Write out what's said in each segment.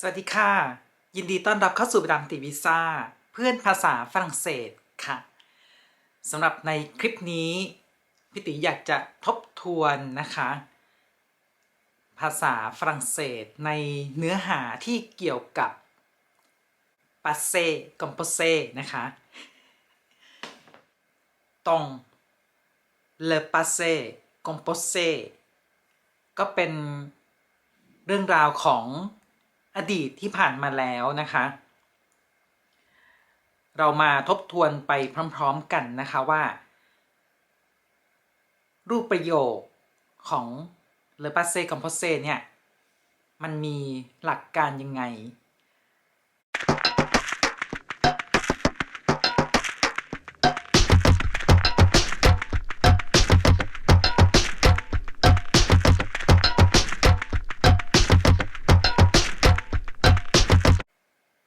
สวัสดีค่ะ ยินดีต้อนรับเข้าสู่ประดามติวีซ่า เพื่อนภาษาฝรั่งเศสค่ะสำหรับในคลิปนี้พี่ติอยากจะทบทวนนะคะ ภาษาฝรั่งเศสในเนื้อหาที่เกี่ยวกับ passé composé นะคะตรง le passé composé ก็เป็นเรื่องราวของ อดีตที่ผ่านมาแล้วนะคะ เรามาทบทวนไปพร้อม ๆ กันนะคะว่า รูปประโยคของ le passé composé เนี่ย มันมีหลักการยังไง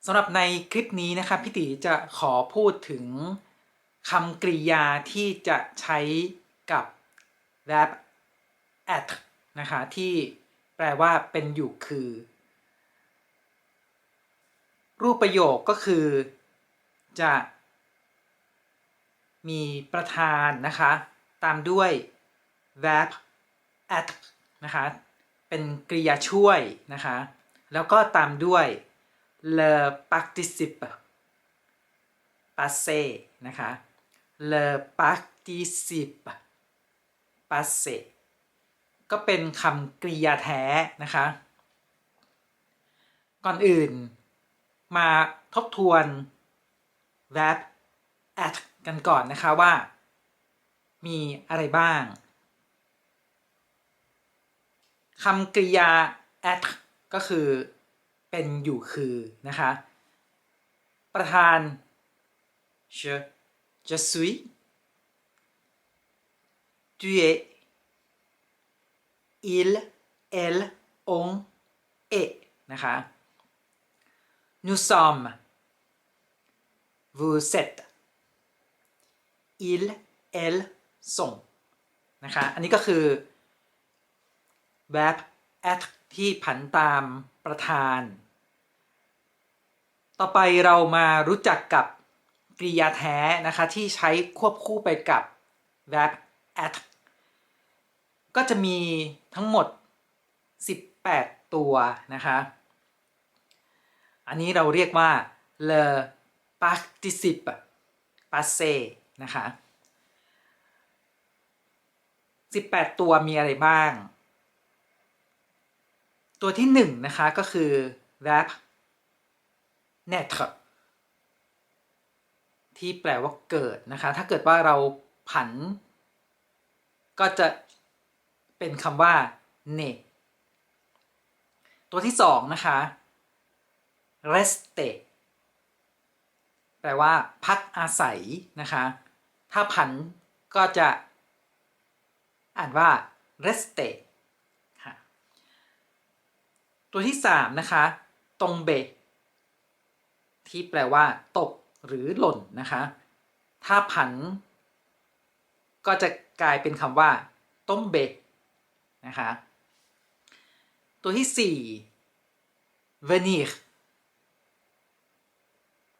ำหรับในคลิปนี้นะคะพี่ติจะขอพูดถึงคำกริยาที่จะใช้กับ verb at นะคะที่แปลว่าเป็นอยู่คือ รูปประโยคก็คือจะมีประธานนะคะ ตามด้วย verb at นะคะ เป็นกริยาช่วยนะคะ แล้วก็ตามด้วย le participe passé นะคะ le participe passé ก็เป็นคำกริยาแท้นะคะ ก่อนอื่นมาทบทวน verb at กันก่อนนะคะว่า มีอะไรบ้างคำกริยา at ก็คือ เป็นอยู่คือนะคะ ประธาน je je suis tu es il elle on est นะคะ nous sommes vous êtes il elle sont นะคะ อันนี้ก็คือ verb at ที่ผันตามประธาน ต่อไปเรามารู้จักกับกริยาแท้นะคะที่ใช้ควบคู่ไปกับ verb at ก็จะมีทั้งหมด 18 ตัวนะคะ อันนี้เราเรียกว่า le participe passé นะคะ 18 ตัวมีอะไรบ้าง ตัวที่หนึ่งนะคะ ก็คือ verb naître ที่แปลว่าเกิดนะคะ ถ้าเกิดว่าเราผัน ก็จะเป็นคำว่า ne ตัวที่สองนะคะ reste แปลว่าพักอาศัยนะคะ ถ้าผันก็จะอ่านว่า reste ตัวที่สามนะคะ ตรงเบที่แปลว่า ตกหรือหล่นนะคะ ถ้าผัน ก็จะกลายเป็นคำว่า ต้มเบนะคะ ตัวที่สี่ venir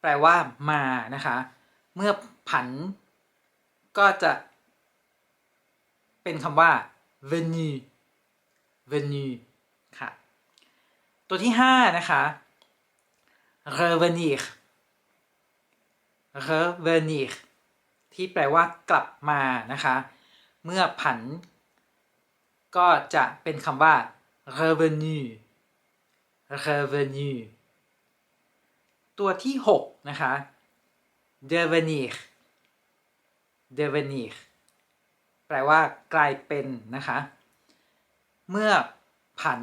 แปลว่า มานะคะ เมื่อผัน ก็จะเป็นคำว่า venu venu ตัวที่ห้านะคะ revenir revenir ที่แปลว่ากลับมานะคะ เมื่อผัน ก็จะเป็นคำว่า revenu revenu ตัวที่ 6 นะคะ devenir devenir แปลว่ากลายเป็นนะคะ เมื่อผัน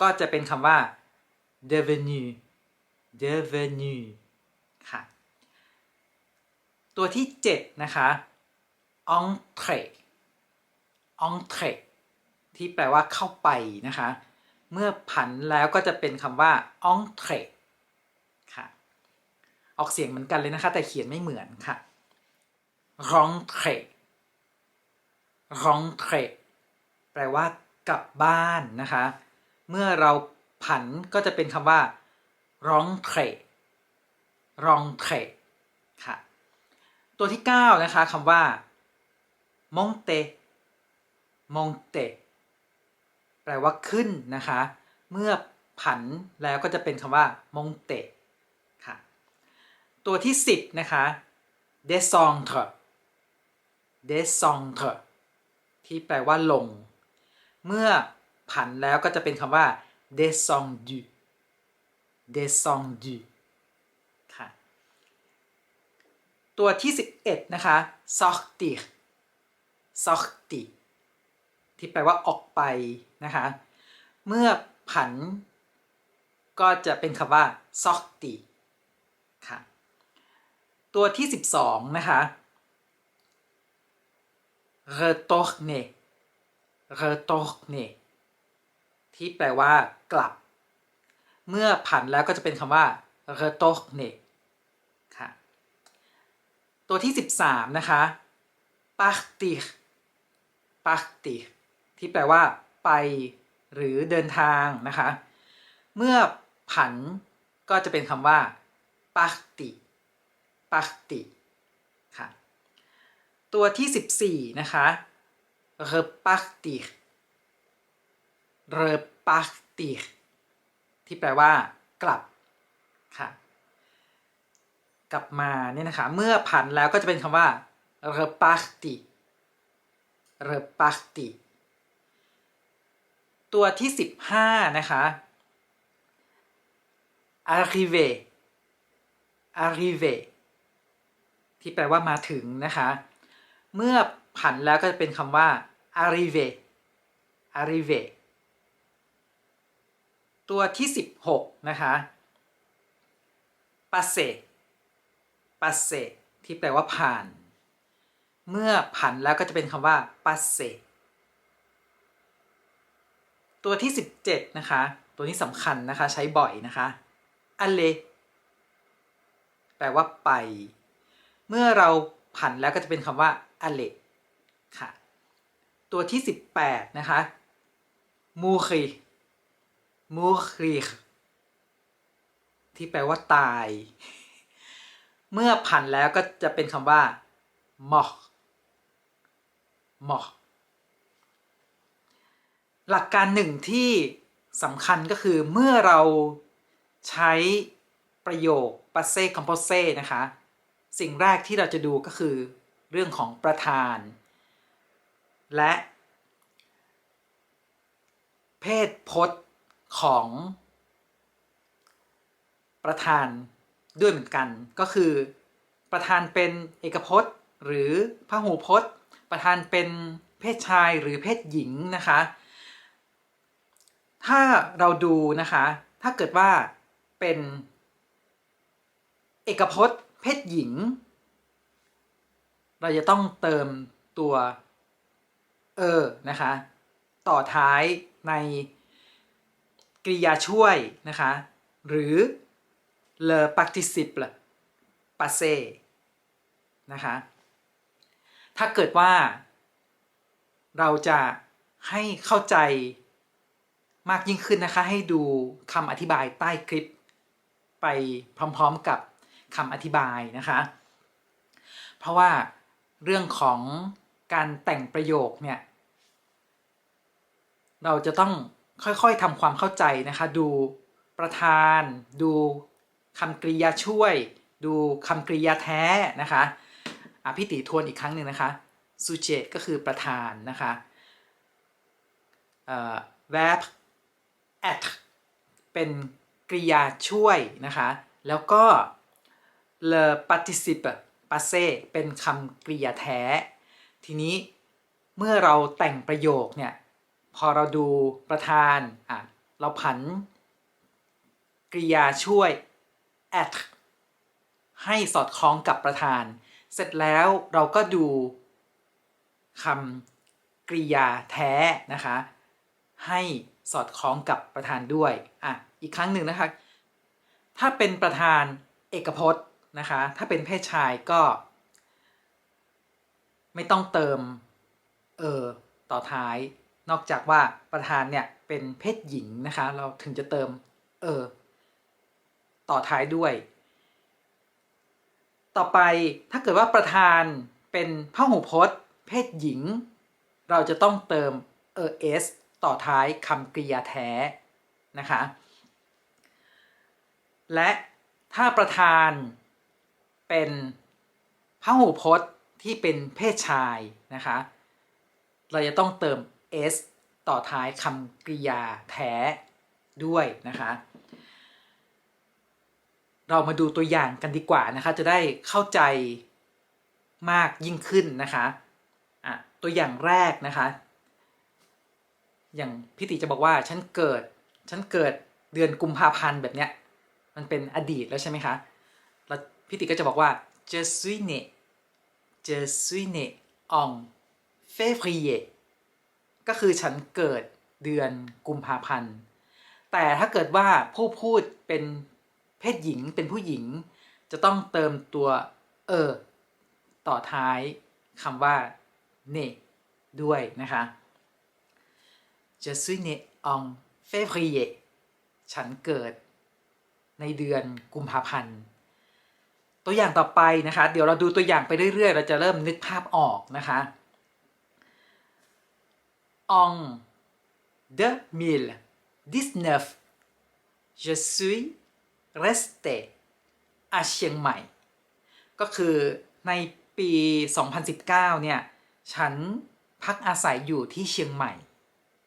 ก็จะเป็นคำว่า devenu devenu ค่ะ ตัวที่ 7 นะคะ entre entre ที่แปลว่าเข้าไปนะคะ เมื่อผันแล้วก็จะเป็นคำว่า entre ค่ะ ออกเสียงเหมือนกันเลยนะคะ แต่เขียนไม่เหมือนค่ะ rentre rentre แปลว่ากลับบ้านนะคะ เมื่อเราผันก็จะเป็นคำว่า rentrer rentrer ค่ะ ตัวที่ 9 นะคะคำว่า monter monter แปลว่าขึ้นนะคะ เมื่อผันแล้วก็จะเป็นคำว่า monter ค่ะ ตัวที่ 10 นะคะ descendre descendre ที่แปลว่าลง เมื่อ ผันแล้วก็จะเป็นคำว่า descendu descendu ค่ะ ตัวที่ 11 นะคะ sortir sortir ที่แปลว่าออกไปนะคะ เมื่อผัน ก็จะเป็นคำว่า sortir ค่ะ ตัวที่ 12 นะคะ retourner retourner ที่แปลว่ากลับ เมื่อผันแล้วก็จะเป็นคำว่า retourner ค่ะตัวที่ 13 นะคะ partir partir ที่แปลว่า ไป หรือเดินทางนะคะ เมื่อผันก็จะเป็นคำว่า parti parti ค่ะตัวที่ 14 นะคะ repartir repartir ที่แปลว่ากลับค่ะกลับมาเนี่ยนะคะ เมื่อผันแล้วก็จะเป็นคำว่า reparti reparti ตัวที่ 15 นะคะ arrive arrive ที่แปลว่ามาถึงนะคะ เมื่อผันแล้วก็จะเป็นคำว่า arrive arrive ตัวที่ 16 นะคะ passer passer ที่แปลว่าผ่าน เมื่อผันแล้วก็จะเป็นคำว่า passer ตัวที่ 17 นะคะ ตัวนี้สำคัญนะคะใช้บ่อยนะคะ aller แปลว่าไป เมื่อเราผันแล้วก็จะเป็นคำว่า aller ค่ะ ตัวที่ 18 นะคะ มูค mourir mourir ที่แปลว่าตาย เมื่อผันแล้วก็จะเป็นคำว่า mort mort หลักการหนึ่งที่สำคัญก็คือเมื่อเราใช้ประโยค passé composé นะคะ สิ่งแรกที่เราจะดูก็คือเรื่องของประธาน และ เพศพจน์ ของประธานด้วยเหมือนกัน ก็คือประธานเป็นเอกพจน์ หรือพหูพจน์ ประธานเป็นเพศชายหรือเพศหญิงนะคะ ถ้าเราดูนะคะ ถ้าเกิดว่าเป็นเอกพจน์ เพศหญิง เราจะต้องเติมตัว เออ นะคะ ต่อท้ายใน ริยาช่วยนะคะ หรือ le participle passé นะคะ ถ้าเกิดว่า เราจะให้เข้าใจมากยิ่งขึ้นนะคะ ให้ดูคำอธิบายใต้คลิป ไปพร้อมๆกับคำอธิบายนะคะ เพราะว่าเรื่องของการแต่งประโยคเนี่ย เราจะต้อง ค่อยๆทำความเข้าใจนะคะ ดูประธาน ดูคำกริยาช่วย ดูคำกริยาแท้นะคะอะพี่ติทวนอีกครั้งหนึ่งนะคะซูเจก็คือประธานนะคะเอ่อ verb at เป็นกริยาช่วยนะคะ แล้วก็ le participe passé เป็นคำกริยาแท้ ทีนี้เมื่อเราแต่งประโยคเนี่ย พอเราดูประธานอะเราผันกริยาช่วย at ให้สอดคล้องกับประธาน เสร็จแล้วเราก็ดูคำกริยาแท้นะคะ ให้สอดคล้องกับประธานด้วยอะอีกครั้งหนึ่งนะคะ ถ้าเป็นประธานเอกพจน์นะคะ ถ้าเป็นเพศชายก็ ไม่ต้องเติม เออ ต่อท้าย นอกจากว่าประธานเนี่ยเป็นเพศหญิงนะคะ เราถึงจะเติม เออ ต่อท้ายด้วย ต่อไปถ้าเกิดว่าประธานเป็นพหูพจน์ เพศหญิง เราจะต้องเติม es ต่อท้ายคำกริยาแท้นะคะ และถ้าประธานเป็นพหูพจน์ที่เป็นเพศชายนะคะ เราจะต้องเติม s ต่อท้ายคำกริยาแท้ด้วยนะคะ เรามาดูตัวอย่างกันดีกว่านะคะ จะได้เข้าใจมากยิ่งขึ้นนะคะะตัวอย่างแรกนะคะ อย่างพี่ติจะบอกว่าฉันเกิด ฉันเกิดเดือนกุมภาพันธ์แบบเนี้ย มันเป็นอดีตแล้วใช่ไหมคะ แล้วพี่ติก็จะบอกว่า je suis né je suis né en février ก็คือฉันเกิดเดือนกุมภาพันธ์ แต่ถ้าเกิดว่าผู้พูดเป็นเพศหญิงเป็นผู้หญิง จะต้องเติมตัวเออต่อท้ายคำว่าเนด้วยนะคะ Je suis né en février ฉันเกิดในเดือนกุมภาพันธ์ ตัวอย่างต่อไปนะคะ เดี๋ยวเราดูตัวอย่างไปเรื่อยๆ เราจะเริ่มนึกภาพออกนะคะ en 2019 je suis resté à เชียงใหม่ ก็คือในปี 2019 เนี่ย ฉันพักอาศัยอยู่ที่เชียงใหม่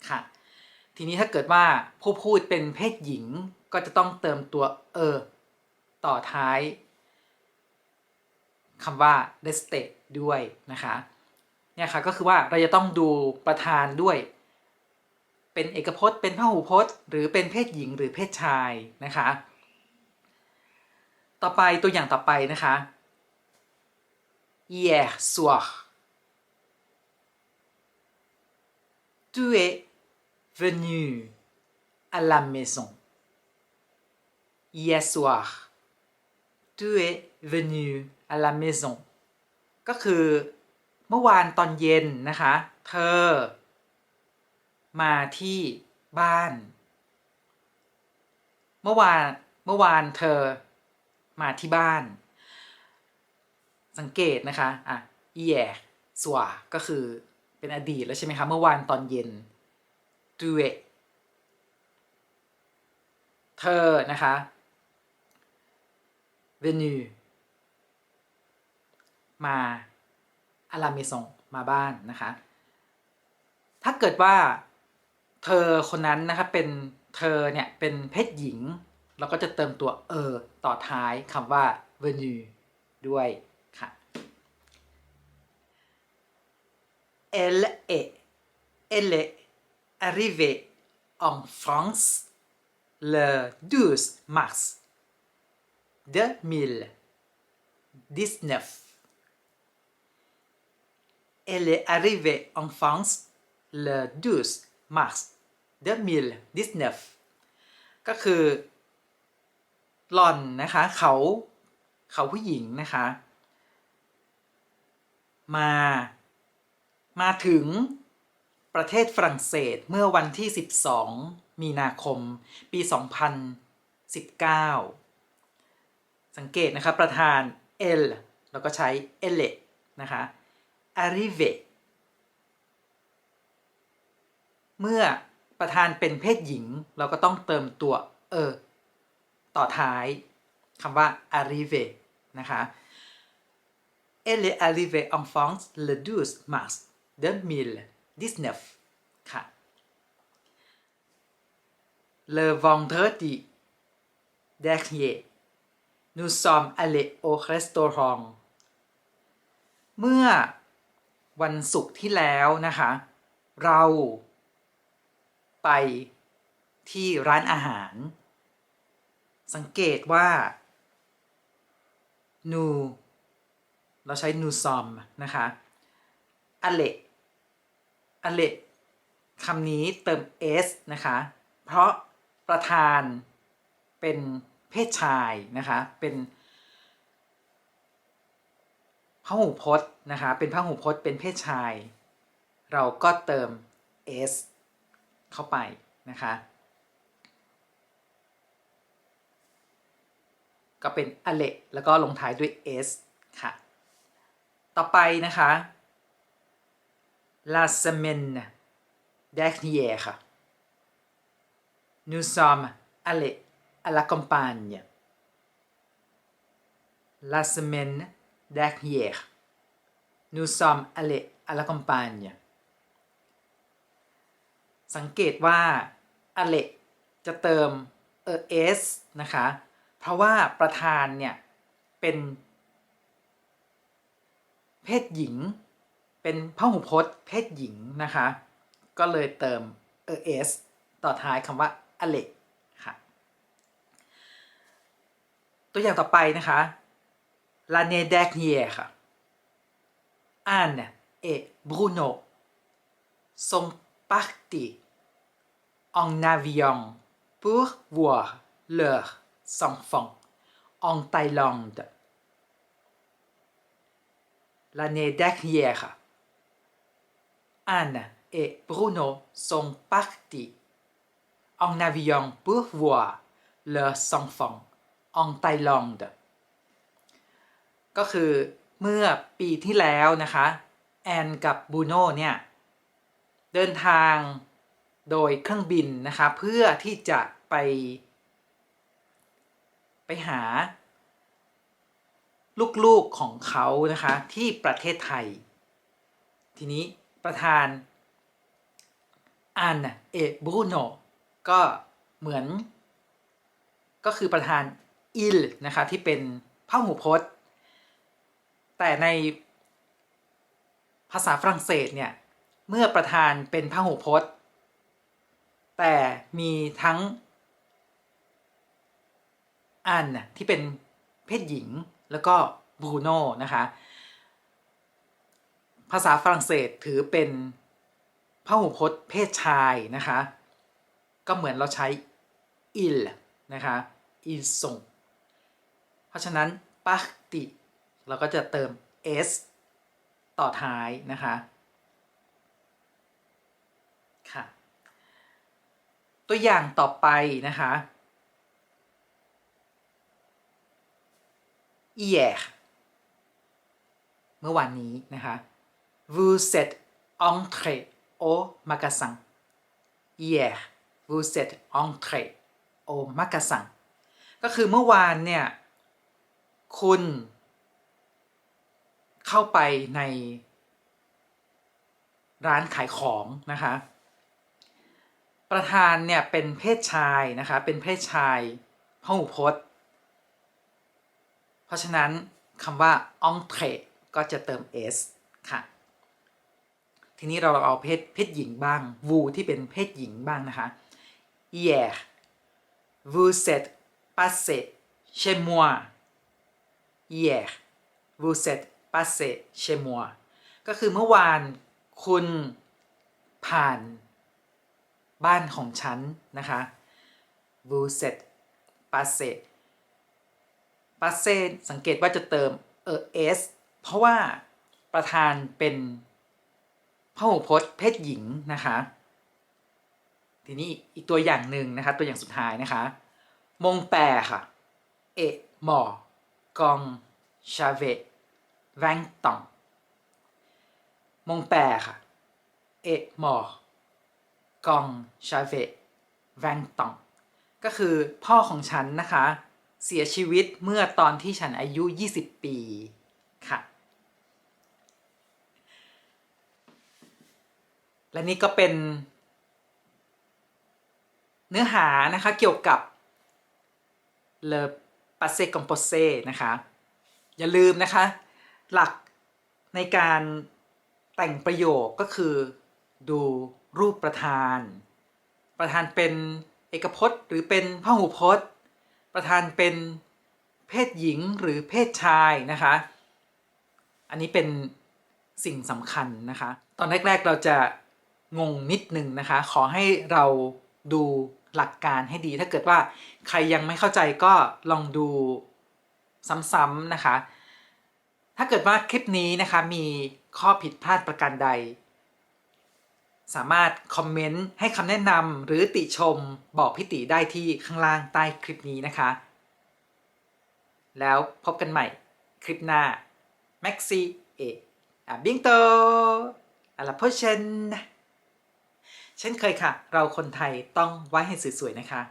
ค่ะ ทีนี้ถ้าเกิดว่าผู้พูดเป็นเพศหญิงก็จะต้องเติมตัวเออ ต่อท้ายคำว่า resté ด้วยนะคะ เนี่ยค่ะก็คือว่าเราจะต้องดูประธานด้วย เป็นเอกพจน์ เป็นพหูพจน์ หรือเป็นเพศหญิงหรือเพศชายนะคะ ต่อไปตัวอย่างต่อไปนะคะ hier soir tu es venu à la maison hier soir tu es venu à la maison ก็คือ เมื่อวานตอนเย็นนะคะ เธอ มาที่บ้าน เมื่อวานเมื่อวานเธอมาที่บ้าน สังเกตนะคะอะอีแยสวาก็คือเป็นอดีตแล้วใช่ไหมคะเมื่อวานตอนเย็นดูเอเธอนะคะ venu มา อาราเมซงมาบ้านนะคะ ถ้าเกิดว่าเธอคนนั้นนะคะเป็นเธอเนี่ยเป็นเพศหญิง เราก็จะเติมตัวเออต่อท้ายคำว่า venu ด้วยค่ะ elle est elle est arrivée en France le 12 mars 2019 elle est arrivée en France le 12 mars 2019 ก็คือหล่อนนะคะเขาเขาผู้หญิงนะคะ มามาถึงประเทศฝรั่งเศสเมื่อวันที่ 12 มีนาคม ปี 2019 สังเกตนะคะประธาน L แล้วก็ใช้ elle นะคะ arrive เมื่อประธานเป็นเพศหญิง เราก็ต้องเติมตัวเออต่อท้ายคำว่า arrive นะคะ Elle est arrivée en France le 12 mars 2019 ค่ะ Le vendredi dernier nous sommes allés au restaurant เมื่อ วันศุกร์ที่แล้วนะคะ เราไปที่ร้านอาหาร สังเกตว่านูเราใช้นูซอมนะคะอเลอเลคำนี้เติม s นะคะ เพราะประธานเป็นเพศชายนะคะ เป็น พหูพจน์นะคะเป็นพหูพจน์เป็นเพศชาย เราก็เติม s เข้าไปนะคะก็เป็น alle แล้วก็ลงท้ายด้วย s ค่ะ ต่อไปนะคะ la semaine dernière nous sommes allés à la campagne la semaine dernière nous sommes allés à la campagne สังเกตว่า alle จะเติมเออ s นะคะ เพราะว่าประธานเนี่ย เป็น เพศหญิง เป็นพหูพจน์ เพศหญิงนะคะ ก็เลยเติมเออ s ต่อท้ายคำว่า alle ค่ะ ตัวอย่างต่อไปนะคะ l'année dernière Anne et Bruno sont partis en avion pour voir leurs enfants en Thaïlande. L'année dernière, Anne et Bruno sont partis en avion pour voir leurs enfants en Thaïlande. ก็คือเมื่อปีที่แล้วนะคะแอนกับบูโน่เนี่ยเดินทางโดยเครื่องบินนะคะเพื่อที่จะไป ไปหา ลูกๆของเขานะคะที่ประเทศไทย ทีนี้ประธานอันเอบูโนก็เหมือน ก็คือประธานอิลนะคะที่เป็นพหูพจน์ แต่ในภาษาฝรั่งเศสเนี่ยเมื่อประธานเป็นพหูพจน์ แต่มีทั้งอันที่เป็นเพศหญิงแล้วก็บรูโน่นะคะภาษาฝรั่งเศสถือเป็นพหูพจน์เพศชายนะคะ ก็เหมือนเราใช้ il นะคะ il sont เพราะฉะนั้น parti เราก็จะเติม s ต่อท้ายนะคะ ค่ะ ตัวอย่างต่อไปนะคะ hier เมื่อวานนี้นะคะ vous êtes entré au magasin hier vous êtes entré au magasin ก็คือเมื่อวานเนี่ย คุณ เข้าไปในร้านขายของนะคะ ประธานเนี่ยเป็นเพศชายนะคะ เป็นเพศชายพหูพจน์ เพราะฉะนั้นคำว่า entré ก็จะเติม s ค่ะ ทีนี้เราเอาเพศเพศหญิงบ้าง vous ที่เป็นเพศหญิงบ้างนะคะ hier vous êtes passé chez moi hier vous êtes passé chez moi ก็คือเมื่อวานคุณผ่านบ้านของฉันนะคะ vous êtes passé passé สังเกตว่าจะเติมเออ s เพราะว่าประธานเป็นพหูพจน์เพศหญิงนะคะ ทีนี้อีกตัวอย่างหนึ่งนะคะ ตัวอย่างสุดท้ายนะคะ มงแปรค่ะ เอหมอกองชาเว แวงตองมงแปรค่ะเอะหมอกองชาเวแวงตองก็คือพ่อของฉันนะคะ เสียชีวิตเมื่อตอนที่ฉันอายุ 20 ปีค่ะ และนี่ก็เป็นเนื้อหานะคะเกี่ยวกับ le passé composé นะคะ อย่าลืมนะคะ หลักในการแต่งประโยคก็คือ ดูรูปประธาน ประธานเป็นเอกพจน์หรือเป็นพหูพจน์ ประธานเป็นเพศหญิงหรือเพศชายนะคะ อันนี้เป็นสิ่งสำคัญนะคะ ตอนแรก ๆเราจะงงนิดนึงนะคะ ขอให้เราดูหลักการให้ดี ถ้าเกิดว่าใครยังไม่เข้าใจก็ลองดูซ้ำๆนะคะ ถ้าเกิดว่าคลิปนี้นะคะมีข้อผิดพลาดประการใด สามารถคอมเมนต์ให้คำแนะนำหรือติชมบอกพี่ติได้ที่ข้างล่างใต้คลิปนี้นะคะ แล้วพบกันใหม่คลิปหน้า Maxi เออะบิงโตอะลาโพเชนเช่นเคยค่ะ เราคนไทยต้องไว้ให้สวยๆนะคะ